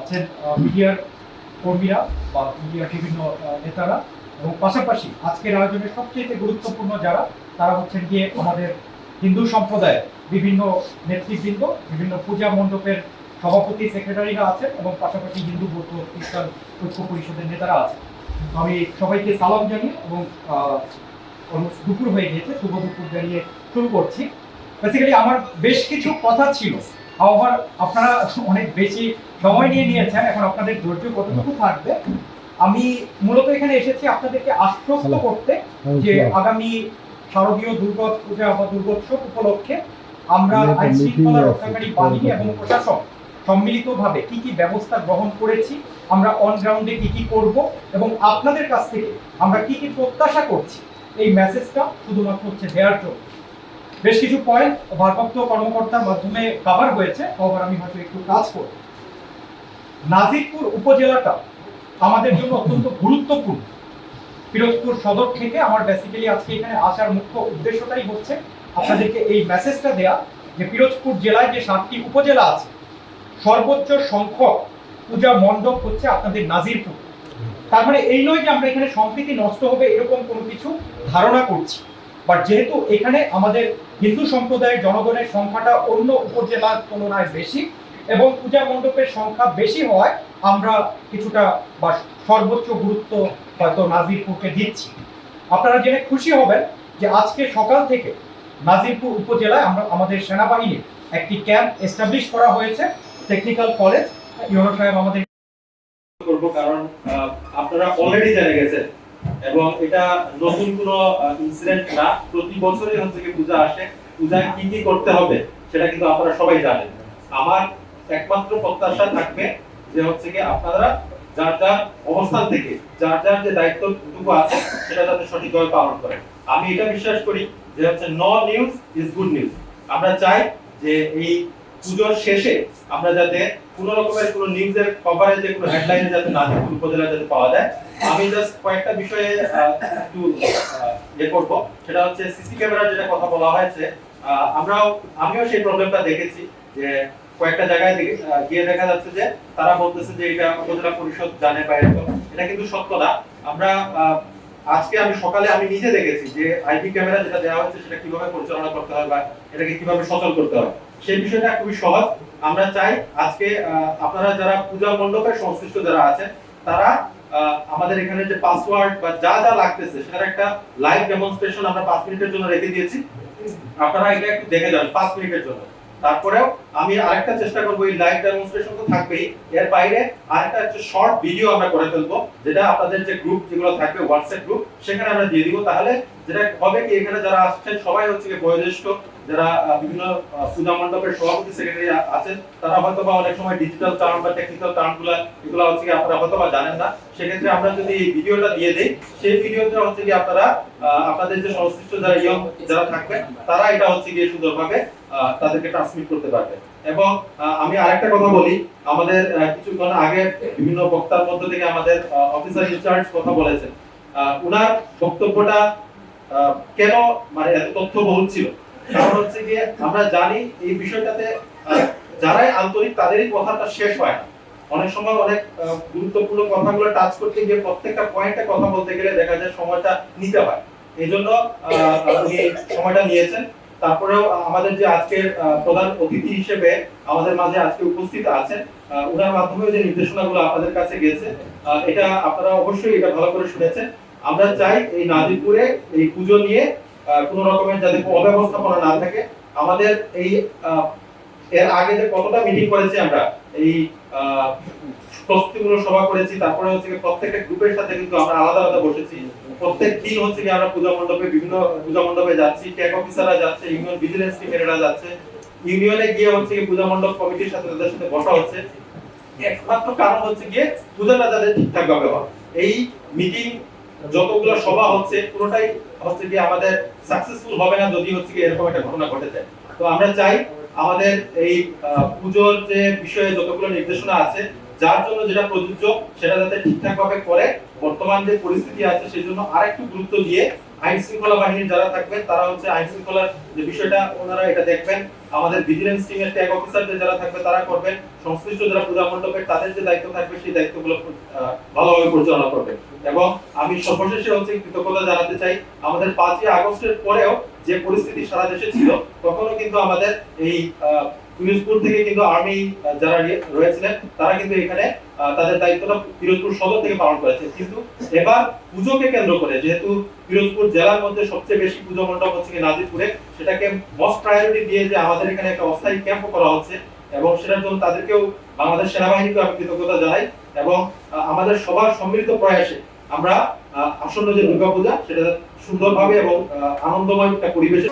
আছেন মিডিয়ার কর্মীরা বা মিডিয়ার বিভিন্ন নেতারা। এবং পাশাপাশি আজকের আয়োজনের সবচেয়ে গুরুত্বপূর্ণ যারা, তারা হচ্ছেন গিয়ে আমাদের হিন্দু সম্প্রদায়ের বিভিন্ন নেতৃবৃন্দ, বিভিন্ন পূজা মণ্ডপের সভাপতি, সেক্রেটারিরা আছেন এবং পাশাপাশি হিন্দু বৌদ্ধ খ্রিস্টান ঐক্য পরিষদের নেতারা আছেন। আমি সবাইকে সালাম জানিয়ে এবং দুপুর হয়ে গিয়েছে, শুভ দুপুর জানিয়ে শুরু করছি। বেসিক্যালি আমার বেশ কিছু কথা ছিল। আবার আপনারা অনেক বেশি সময় নিয়ে নিয়েছেন এখন আপনাদের ধৈর্য কতটুকু থাকবে? আমি মূলত এখানে এসেছি আপনাদেরকে আশ্বস্ত করতে যে আগামী শারদীয় দুর্গা পূজা বা দুর্গোৎসব উপলক্ষে আমরা আইন শৃঙ্খলা রক্ষাকারী বাহিনী এবং প্রশাসন সম্মিলিতভাবে কি কি ব্যবস্থা গ্রহণ করেছি আমরা অন গ্রাউন্ডে কি কি করব এবং আপনাদের কাছ থেকে আমরা কি কি প্রত্যাশা করছি এই মেসেজটা শুধুমাত্র হচ্ছে দেওয়ার জন্য। বেশ কিছু পয়েন্ট ভারপ্রাপ্ত কর্মকর্তার মাধ্যমে কভার হয়েছে আবার আমি হয়তো একটু কাজ করব। নাজিরপুর উপজেলাটা আমাদের জন্য অত্যন্ত গুরুত্বপূর্ণ। পিরোজপুর সদর থেকে আমার বেসিক্যালি আজকে এখানে আসার মুখ্য উদ্দেশ্যটাই হচ্ছে আপনাদেরকে এই মেসেজটা দেয়া যে পিরোজপুর জেলায় যে সাতটি উপজেলা আছে, সর্বোচ্চ সংখ্যক পূজা মণ্ডপ হচ্ছে আপনাদের নাজিরপুর। তার মানে এই নয় যে আমরা এখানে সম্প্রীতি নষ্ট হবে এরকম কোনো কিছু ধারণা করছি। বাট যেহেতু এখানে আমাদের হিন্দু সম্প্রদায়ের জনগণের সংখ্যাটা অন্য উপজেলার তুলনায় বেশি এবং পূজা মণ্ডপের সংখ্যা বেশি হওয়ায় আমরা কিছুটা বা সর্বোচ্চ গুরুত্ব হয়তো নাজিরপুরকে দিচ্ছি। আপনারা জেনে খুশি হবেন যে আজকে সকাল থেকে নাজিরপুর উপজেলায় আমরা আমাদের সেনাবাহিনীর একটি ক্যাম্প এস্টাবলিশ করা হয়েছে। টেকনিক্যাল কলেজ ইউনো সাহেব আমাদের করব কারণ আপনারা অলরেডি জেনে গেছেন এবং এটা নতুন কোনো ইনসিডেন্ট না। প্রতি বছরই হচ্ছে পূজা আসে। পূজায় কি কি করতে হবে সেটা কিন্তু আপনারা সবাই জানেন। আমার একমাত্র প্রত্যাশা থাকবে যে হচ্ছে কি আপনারা যার যার অবস্থান থেকে, যার যার যে দায়িত্বটুকু আছে, সেটা যাতে সঠিকভাবে পালন করেন আমি এটা বিশ্বাস করি যে হচ্ছে ন নিউজ ইজ গুড নিউজ আমরা চাই যে এই পুজোর শেষে আমরা যাতে কোনো রকমের কোনো নিউজের কভারেজে কোনো হেডলাইনে যাতে না থাকে উপজেলা যাতে পাওয়া যায়। আমি জাস্ট কয়েকটা বিষয়ে একটু ইয়ে করব। সেটা হচ্ছে সিসি ক্যামেরার যেটা কথা বলা হয়েছে আমরাও, আমিও সেই প্রবলেমটা দেখেছি যে কয়েকটা জায়গায় গিয়ে দেখা যাচ্ছে যে তারা বলতেছে যে এটা উপজেলা পরিষদ জানে বা এরকম। এটা কিন্তু সত্য না। আমরা আজকে আমি সকালে আমি নিজে দেখেছি যে আইপি ক্যামেরা যেটা দেওয়া হয়েছে সেটা কীভাবে পরিচালনা করতে হয় বা এটাকে কীভাবে সচল করতে হয়। সেই বিষয়টা খুবই সহজ। আমরা চাই আজকে আপনারা যারা পূজা মণ্ডপের সংশ্লিষ্ট যারা আছেন, তারা আমাদের এখানে যে পাসওয়ার্ড বা যা যা লাগতেছে সেটার একটা লাইভ ডেমনস্ট্রেশন আমরা পাঁচ মিনিটের জন্য রেখে দিয়েছি। আপনারা এটা একটু দেখে যান পাঁচ মিনিটের জন্য। তারপরেও আমি আরেকটা চেষ্টা করব, এই লাইভ ডেমনস্ট্রেশন তো থাকবেই। এর বাইরে আরেকটা হচ্ছে শর্ট ভিডিও আমরা করে ফেলব, যেটা আপনাদের যে গ্রুপ যেগুলো থাকবে হোয়াটসঅ্যাপ গ্রুপ সেখানে আমরা দিয়ে দিব। তাহলে যেটা হবে কি, এখানে যারা আসছেন, সবাই হচ্ছে বয়োজ্যেষ্ঠ, যারা বিভিন্ন পূজা মণ্ডপের সভাপতি সেক্রেটারি আছেন, তারা হয়তো বা অনেক সময় ডিজিটাল টার্ম বা টেকনিক্যাল টার্মগুলা, এগুলো হচ্ছে কি আপনারা হয়তো বা জানেন না। সেক্ষেত্রে আমরা যদি এই ভিডিওটা দিয়ে দেই, সেই ভিডিওতে হচ্ছে কি আপনারা আপনাদের যে সংশ্লিষ্ট যারা ইয়ং যারা থাকবেন, তারা এটা হচ্ছে গিয়ে সুন্দরভাবে তাদেরকে ট্রান্সমিট করতে পারবে। এবং আমি আরেকটা কথা বলি। আমাদের কিছুক্ষণ আগে বিভিন্ন বক্তার মধ্য থেকে আমাদের অফিসার ইনচার্জ কথা বলেছেন। উনার বক্তব্যটা কেন মানে এত তথ্যবহুল ছিল? কারণ হচ্ছে আমরা জানি এই বিষয়টাতে যারাই আন্তরিক তাদেরই কথাটা শেষ হয় না। অনেক সময় অনেক গুরুত্বপূর্ণ কথাগুলো টাচ করতে গিয়ে প্রত্যেকটা পয়েন্টে কথা বলতে গেলে দেখা যায় সময়টা নিতে হয়। এই জন্য সময়টা নিয়েছেন। তারপরেও আমাদের যে আজকের প্রধান অতিথি হিসেবে আমাদের মাঝে আজকে উপস্থিত আছেন ওনার মাধ্যমে যে নির্দেশনাগুলো আপনাদের কাছে গেছে এটা আপনারা অবশ্যই এটা ভালো করে শুনেছেন। আমরা চাই এই নাজিরপুরে এই পুজো নিয়ে কোনো রকমের যাতে অব্যবস্থাপনা না থাকে। আমাদের এই এর আগে যে কতটা মিটিং করেছি আমরা, এই প্রস্তুতিগুলো সভা করেছি, তারপরে হচ্ছে প্রত্যেকটা গ্রুপের সাথে কিন্তু আমরা আলাদা আলাদা বসেছি। প্রত্যেক দিন হচ্ছে কি আমরা পূজা মণ্ডপে বিভিন্ন পূজা মণ্ডপে যাচ্ছি ট্যাগ অফিসাররা যাচ্ছে ইউনিয়ন ভিজিলেন্স টিমেরা যাচ্ছে। ইউনিয়নে গিয়ে হচ্ছে কি পূজা মণ্ডপ কমিটির সাথে তাদের সাথে বসা হচ্ছে। একমাত্র কারণ হচ্ছে গিয়ে পূজাটা যাতে ঠিকঠাক ভাবে হয়। এই মিটিং যতগুলো সভা হচ্ছে, পুরোটাই হচ্ছে কি আমাদের সাকসেসফুল হবে না যদি হচ্ছে কি এরকম একটা ঘটনা ঘটে যায়। তো আমরা চাই আমাদের এই পুজোর যে বিষয়ে যতগুলো নির্দেশনা আছে, যার জন্য যেটা প্রযোজ্য, সেটা যাতে ঠিকঠাক ভাবে করে, বর্তমান যে পরিস্থিতি আছে, সেই জন্য আরেকটু গুরুত্ব দিয়ে আইন শৃঙ্খলা বাহিনীর যারা থাকবেন, তারা হচ্ছে আইন শৃঙ্খলার যে বিষয়টা, ওনারা এটা দেখবেন। আমাদের ভিজিলেন্স টিমের ট্যাগ অফিসারদের যারা থাকবে, তারা করবেন। সংশ্লিষ্ট যারা পূজা মণ্ডপের, তাদের যে দায়িত্ব থাকবে, সেই দায়িত্বগুলো ভালোভাবে পরিচালনা করবে এবং আমি সর্বশেষে হচ্ছে কৃতজ্ঞতা জানাতে চাই, আমাদের পাঁচই আগস্টের পরেও যে পরিস্থিতি সারা দেশে ছিল, তখনও কিন্তু আমাদের এই পিরোজপুর থেকে কিন্তু আর্মি যারা রয়েছিলেন, তারা কিন্তু এখানে তাদের দায়িত্বটা পিরোজপুর সদর থেকে পালন করেছে। কিন্তু এবার পুজোকে কেন্দ্র করে, যেহেতু পিরোজপুর জেলার মধ্যে সবচেয়ে বেশি পুজো মণ্ডপ হচ্ছে কি নাজিরপুরে, সেটাকে মোস্ট প্রায়োরিটি দিয়ে যে আমাদের এখানে একটা অস্থায়ী ক্যাম্প করা হচ্ছে এবং সেটার জন্য তাদেরকেও বাংলাদেশ সেনাবাহিনীকে আমি কৃতজ্ঞতা জানাই এবং আমাদের সবার সম্মিলিত প্রয়াসে আমরা আসন্ন যে দুর্গাপূজা সেটা সুন্দরভাবে এবং আনন্দময় একটা পরিবেশে